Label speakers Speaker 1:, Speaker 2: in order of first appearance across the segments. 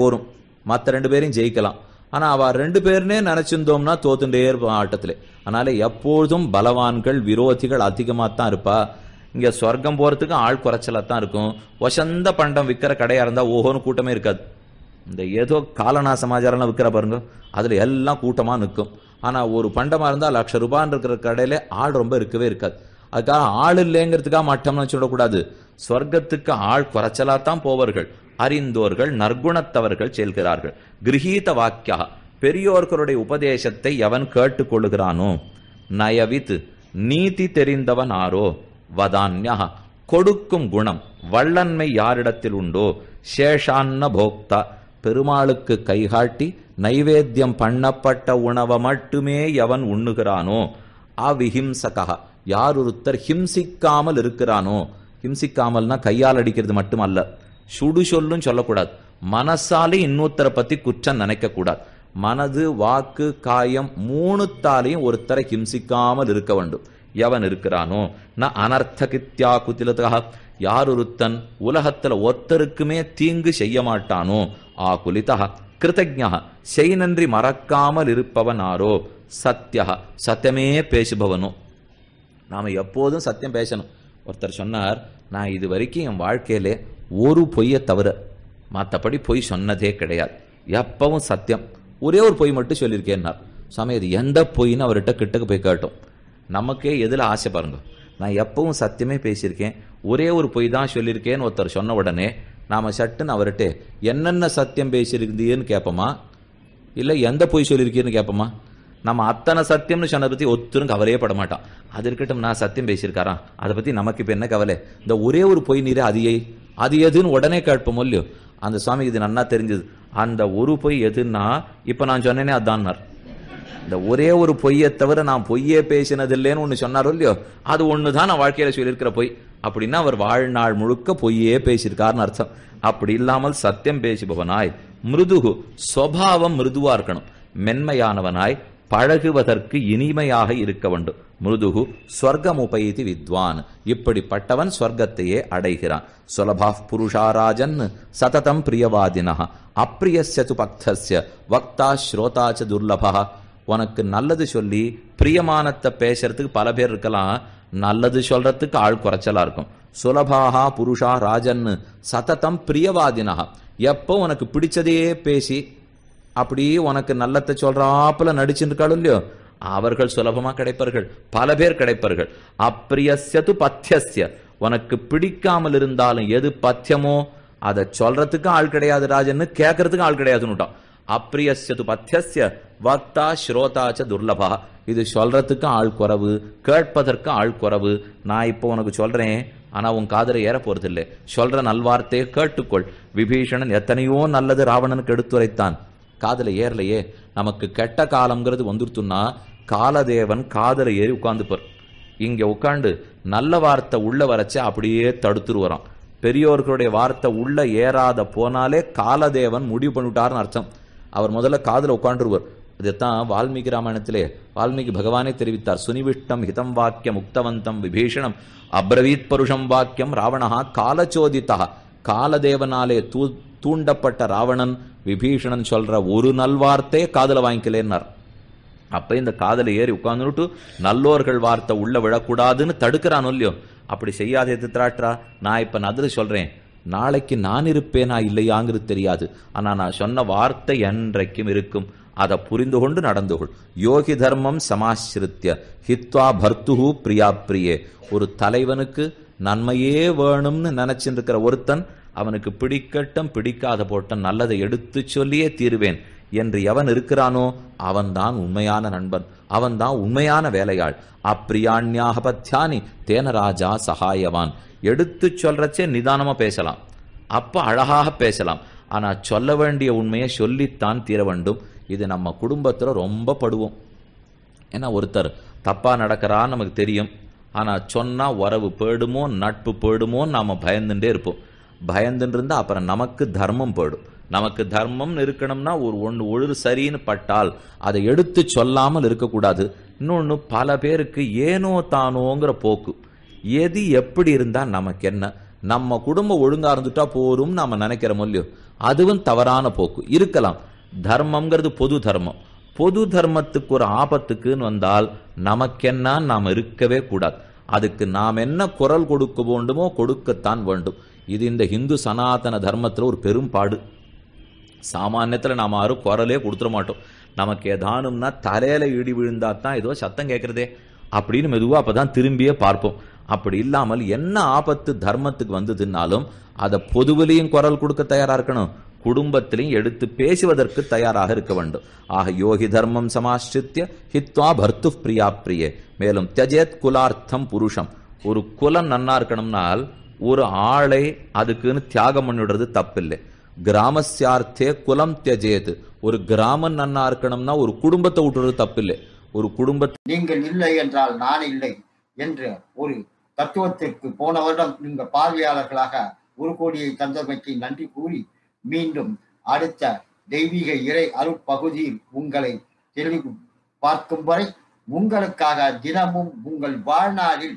Speaker 1: போரும். மற்ற ரெண்டு பேரையும் ஜெயிக்கலாம். ஆனா அவ ரெண்டு பேருனே நினைச்சிருந்தோம்னா தோத்துட்டே இருப்போம் ஆட்டத்துல. அதனால எப்பொழுதும் பலவான்கள் விரோதிகள் அதிகமா தான் இருப்பா. இங்க சொர்க்கம் போறதுக்கு ஆள் குறைச்சலா தான் இருக்கும். வசந்த பண்டம் விற்கிற கடையா இருந்தா ஓஹோன்னு கூட்டமே இருக்காது. இந்த ஏதோ காலனா சமாச்சாரம்லாம் விற்கிற பாருங்க. அதுல எல்லாம் கூட்டமா நிற்கும். ஆனா ஒரு பண்டமா இருந்தா லட்ச ரூபான்னு இருக்கிற கடையில ஆள் ரொம்ப இருக்கவே இருக்காது. அதுக்காக ஆள் இல்லைங்கிறதுக்காக மட்டம்னு சொல்லக்கூடாது சொர்க்கத்துக்கு ஆள் குறைச்சலா தான் போவார்கள். அறிந்தோர்கள் நற்குணத்தவர்கள் செல்கிறார்கள். கிரகீத வாக்கியா பெரியோர்களுடைய உபதேசத்தை எவன் கேட்டுக்கொள்கிறானோ நயவித் நீதி தெரிந்தவன் ஆரோ வதான்யா கொடுக்கும் குணம் வள்ளன்மை யாரிடத்தில் உண்டோ? சேஷான்ன போக்தா பெருமாளுக்கு கைகாட்டி நைவேத்தியம் பண்ணப்பட்ட உணவை மட்டுமே எவன் உண்ணுகிறானோ? அவிஹிம்சகா யார் ஒருத்தர் ஹிம்சிக்காமல் இருக்கிறானோ? ஹிம்சிக்காமல்னா கையால் அடிக்கிறது மட்டுமல்ல. சுடு சொல்லும் சொல்லக்கூடாது. மனசாலே இன்னொருத்தரை பத்தி குற்றம் நினைக்க கூடாது மனது வாக்கு காயம் மூணுத்தாலையும் ஒருத்தரை ஹிம்சிக்காமல் இருக்க வேண்டும். எவன் இருக்கிறானோ? நான் அனர்த்தகித்யா குத்திலதாக. யார் ஒருத்தன் உலகத்துல ஒருத்தருக்குமே தீங்கு செய்ய மாட்டானோ? ஆ குலிதா கிருதஜா செய் நன்றி மறக்காமல் இருப்பவன் ஆரோ சத்யா சத்தியமே பேசுபவனோ? நாம எப்போதும் சத்தியம் பேசணும். ஒருத்தர் சொன்னார் நான் இது வரைக்கும் என் வாழ்க்கையிலே ஒரு பொய்யை தவிர மற்றபடி பொய் சொன்னதே கிடையாது. எப்பவும் சத்தியம். ஒரே ஒரு பொய் மட்டும் சொல்லியிருக்கேன்னார். சாமி அது எந்த பொய்ன்னு அவர்கிட்ட கிட்டக்கு போய் கேட்டோம். நமக்கே எதில் ஆசை பாருங்க. நான் எப்பவும் சத்தியமே பேசியிருக்கேன். ஒரே ஒரு பொய் தான் சொல்லியிருக்கேன்னு ஒருத்தர் சொன்ன உடனே நாம சட்டுன்னு அவர்கிட்ட என்னென்ன சத்தியம் பேசியிருந்தீன்னு கேட்போமா இல்லை எந்த பொய் சொல்லியிருக்கீன்னு கேட்போமா நம்ம அத்தனை சத்தியம்னு சொன்னதை பற்றி ஒத்துரும் கவலையே பட மாட்டான். அது இருக்கட்டும் நான் சத்தியம் பேசியிருக்காரா அதை பற்றி நமக்கு இப்போ என்ன கவலை? இந்த ஒரே ஒரு பொய் நீரே அதையே அது எதுன்னு உடனே கேட்போம் இல்லையோ அந்த சுவாமிக்கு இது நன்னா தெரிஞ்சது. அந்த ஒரு பொய் எதுன்னா இப்போ நான் சொன்னேனே அதான்னார். இந்த ஒரே ஒரு பொய்யை தவிர நான் பொய்யே பேசினதில்லைன்னு ஒன்று சொன்னாரோ இல்லையோ? அது ஒன்று தான் நான் வாழ்க்கையில் சொல்லியிருக்கிற பொய். அப்படின்னா அவர் வாழ்நாள் முழுக்க பொய்யே பேசியிருக்காருன்னு அர்த்தம். அப்படி இல்லாமல் சத்தியம் பேசுபவனாய் மிருதுகு சுவாவம் மிருதுவா இருக்கணும். மென்மையானவனாய் பழகுவதற்கு இனிமையாக இருக்க வேண்டும். மிருதுகு ஸ்வர்கமுபைதி வித்வான். இப்படிப்பட்டவன் ஸ்வர்க்கத்தையே அடைகிறான். சுலபா புருஷாராஜன் சததம் பிரியவாதினா அப்பிரியஸ்யது பக்தஸ்ய. வக்தா ஸ்ரோதாச்ச ச துர்லபா உனக்கு நல்லது சொல்லி பிரியமானத்தை பேசுறதுக்கு பல பேர் இருக்கலாம். நல்லது சொல்றதுக்கு ஆள் குறைச்சலா இருக்கும். சுலபாகா புருஷா ராஜன் சததம் பிரியவாதினா எப்போ உனக்கு பிடிச்சதையே பேசி அப்படி உனக்கு நல்லத்தை சொல்றாப்புல நடிச்சுருக்காள் இல்லையோ? அவர்கள் சுலபமா கிடைப்பார்கள். பல பேர் கிடைப்பார்கள். அப்பிரியஸ்யது பத்தியசிய உனக்கு பிடிக்காமல் இருந்தாலும் எது பத்தியமோ அதை சொல்றதுக்கு ஆள் கிடையாது ராஜன்னு கேட்கறதுக்கு ஆள் கிடையாதுன்னுட்டான் அப்பிரியஸ்யது பத்தியசிய வக்தா ஸ்ரோதாச்ச துர்லபா. இது சொல்றதுக்கு ஆள் குறவு கேட்பதற்கு ஆள் குறவு. நான் இப்போ உனக்கு சொல்றேன் ஆனா உன் காதல ஏற போறதில்லை. சொல்ற நல்வார்த்தையை கேட்டுக்கொள். விபீஷணன் எத்தனையோ நல்லது ராவணனுக்கு எடுத்துரைத்தான். காதல ஏறலையே. நமக்கு கெட்ட காலம்ங்கிறது வந்துருத்துன்னா காலதேவன் காதல ஏறி உட்காந்துப்பார் இங்க உட்காந்து நல்ல வார்த்தை உள்ள வரைச்சு அப்படியே தடுத்துருவாராம். பெரியோர்களுடைய வார்த்தை உள்ள ஏறாத போனாலே காலதேவன் முடிவு பண்ணிவிட்டார்னு அர்த்தம். அவர் முதல்ல காதல உட்காந்துருவார் இதைத்தான் வால்மீகி ராமாயணத்திலே வால்மீகி பகவானே தெரிவித்தார். சுனிவிஷ்டம் ஹிதம் வாக்கியம் உக்தவந்தம் விபீஷணம் அப்ரவீத் பருஷம் வாக்கியம் ராவணா காலச்சோதித்தா. காலதேவனாலே தூ தூண்டப்பட்ட ராவணன் விபீஷணன் சொல்ற ஒரு நல்வார்த்தையே காதல வாங்கிக்கலேன்னார். அப்ப இந்த காதல ஏறி உட்கார்ந்துட்டு நல்லோர்கள் வார்த்தை உள்ள விழக்கூடாதுன்னு தடுக்கிறான் இல்லையோ? அப்படி செய்யாதே திராட்ரா நான் இப்ப நதிர சொல்றேன். நாளைக்கு நான் இருப்பேனா இல்லையாங்கிறது தெரியாது. ஆனா நான் சொன்ன வார்த்தை என்றைக்கும் இருக்கும். அதை புரிந்து கொண்டு நடந்து கொள். யோகி தர்மம் சமாசிரித்திய ஹித்வா பர்த்துஹு பிரியா பிரியே. ஒரு தலைவனுக்கு நன்மையே வேணும்னு நினைச்சிருக்கிற இருக்கிற ஒருத்தன் அவனுக்கு பிடிக்கட்டும் பிடிக்காத போட்டம் நல்லதை எடுத்து சொல்லியே தீருவேன். என்று எவன் இருக்கிறானோ அவன்தான் உண்மையான நண்பன் அவன்தான் உண்மையான வேலையாள். அப்பிரியாண்யாக பத்தியானி தேனராஜா சகாயவான். எடுத்து சொல்றச்சே நிதானமா பேசலாம். அப்ப அழகாக பேசலாம். ஆனா சொல்ல வேண்டிய உண்மையை சொல்லித்தான் தீர வேண்டும். இது நம்ம குடும்பத்துல ரொம்ப படுவோம். ஏன்னா ஒருத்தர் தப்பா நடக்கிறான்னு நமக்கு தெரியும். ஆனா சொன்னா உறவு போயிடுமோ நட்பு போயிடுமோன்னு நாம பயந்துட்டே இருப்போம். பயந்துட்டு இருந்தா அப்புறம் நமக்கு தர்மம் போயிடும். நமக்கு தர்மம் இருக்கணும்னா ஒரு ஒன்று ஒழுது சரின்னு பட்டால் அதை எடுத்து சொல்லாமல் இருக்கக்கூடாது. இன்னொன்று பல பேருக்கு ஏனோ தானோங்கிற போக்கு. எது எப்படி இருந்தால் நமக்கு என்ன? நம்ம குடும்பம் ஒழுங்கா இருந்துட்டா போரும் நாம நினைக்கிறோம் இல்லையோ? அதுவும் தவறான போக்கு. இருக்கலாம். தர்மம்ங்கிறது பொது தர்மம். பொது தர்மத்துக்கு ஒரு ஆபத்துக்குன்னு வந்தால் நமக்கென்ன நாம் இருக்கவே கூடாது. அதுக்கு நாம் என்ன குரல் கொடுக்க வேண்டுமோ கொடுக்கத்தான் வேண்டும். இது இந்த இந்து சனாதன தர்மத்தில் ஒரு பெரும்பாடு. சாமானியத்தில் நாம யாரும் குரலே கொடுத்துட மாட்டோம். நமக்கு ஏதானும்னா தலையில இடி விழுந்தா தான் ஏதோ சத்தம் கேட்கறதே. அப்படின்னு மெதுவாக அப்போ தான் திரும்பியே பார்ப்போம். அப்படி இல்லாமல் என்ன ஆபத்து தர்மத்துக்கு வந்ததுன்னாலும் அதை பொதுவிலையும் குரல் கொடுக்க தயாராக இருக்கணும். குடும்பத்திலையும் எடுத்து பேசுவதற்கு தயாராக இருக்க வேண்டும். ஆக யோகி தர்மம் சமாஷ்டித்ய ஹித்வா பர்த்து பிரியா பிரியே. மேலும் தியஜேத் குலார்த்தம் புருஷம். ஒரு குலம் நன்னா இருக்கணும்னால் ஒரு ஆளை அதுக்குன்னு தியாகம் பண்ணிவிடுறது தப்பில்லை. கிராமஸ்யார்த்தே குலம் தியஜேத். ஒரு கிராமம் நன்னா இருக்கணும்னா ஒரு குடும்பத்தை விட்டுறது தப்பில்லை. ஒரு குடும்பத்தை
Speaker 2: நீங்கள் இல்லை என்றால் நான் இல்லை என்று ஒரு தத்துவத்திற்கு போன வருடம் நீங்க பார்வையாளர்களாக ஒரு கோடியை தந்தமைக்கு நன்றி கூறி மீண்டும் அடுத்த தெய்வீக இறை அருட்பகுதியில் உங்களை தெளிவு பார்க்கும் வரை உங்களுக்காக தினமும் உங்கள் வாழ்நாளில்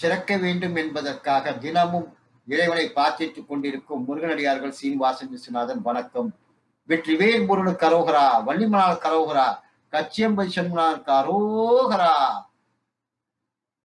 Speaker 2: சிறக்க வேண்டும் என்பதற்காக தினமும் இறைவனை பிரார்த்தித்துக் கொண்டிருக்கும் முருகனடியார்கள் சீனிவாசன் விஸ்வநாதன் வணக்கம். வெற்றிவேல் முருகனுக்கு அரோகரா வள்ளிமலால் கரோகரா கச்சியம்பை சண்முனாருக்கு அரோகரா.